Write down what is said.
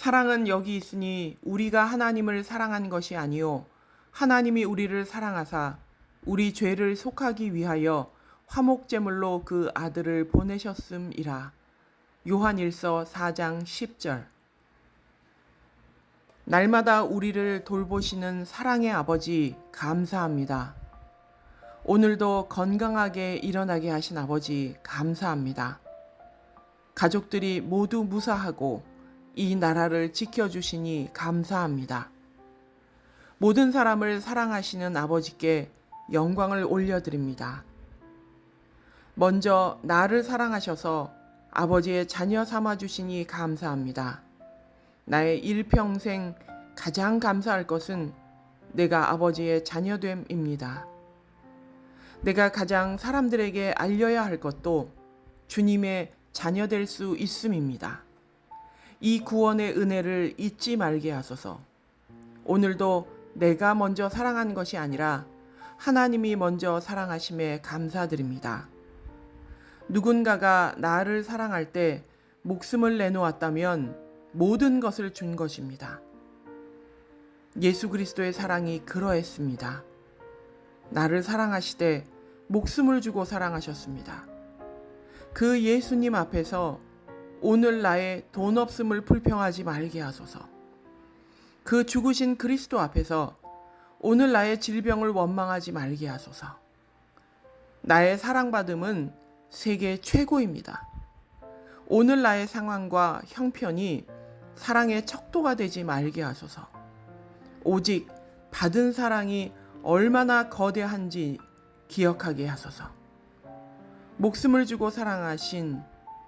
사랑은 여기 있으니 우리가 하나님을 사랑한 것이 아니요 하나님이 우리를 사랑하사 우리 죄를 속하기 위하여 화목 제물로 그 아들을 보내셨음이라. 요한일서 4장 10절. 날마다 우리를 돌보시는 사랑의 아버지 감사합니다. 오늘도 건강하게 일어나게 하신 아버지 감사합니다. 가족들이 모두 무사하고 이 나라를 지켜주시니 감사합니다. 모든 사람을 사랑하시는 아버지께 영광을 올려드립니다. 먼저 나를 사랑하셔서 아버지의 자녀 삼아주시니 감사합니다. 나의 일평생 가장 감사할 것은 내가 아버지의 자녀됨입니다. 내가 가장 사람들에게 알려야 할 것도 주님의 자녀될 수 있음입니다. 이 구원의 은혜를 잊지 말게 하소서. 오늘도 내가 먼저 사랑한 것이 아니라 하나님이 먼저 사랑하심에 감사드립니다. 누군가가 나를 사랑할 때 목숨을 내놓았다면 모든 것을 준 것입니다. 예수 그리스도의 사랑이 그러했습니다. 나를 사랑하시되 목숨을 주고 사랑하셨습니다. 그 예수님 앞에서 오늘 나의 돈 없음을 불평하지 말게 하소서. 그 죽으신 그리스도 앞에서 오늘 나의 질병을 원망하지 말게 하소서. 나의 사랑받음은 세계 최고입니다. 오늘 나의 상황과 형편이 사랑의 척도가 되지 말게 하소서. 오직 받은 사랑이 얼마나 거대한지 기억하게 하소서. 목숨을 주고 사랑하신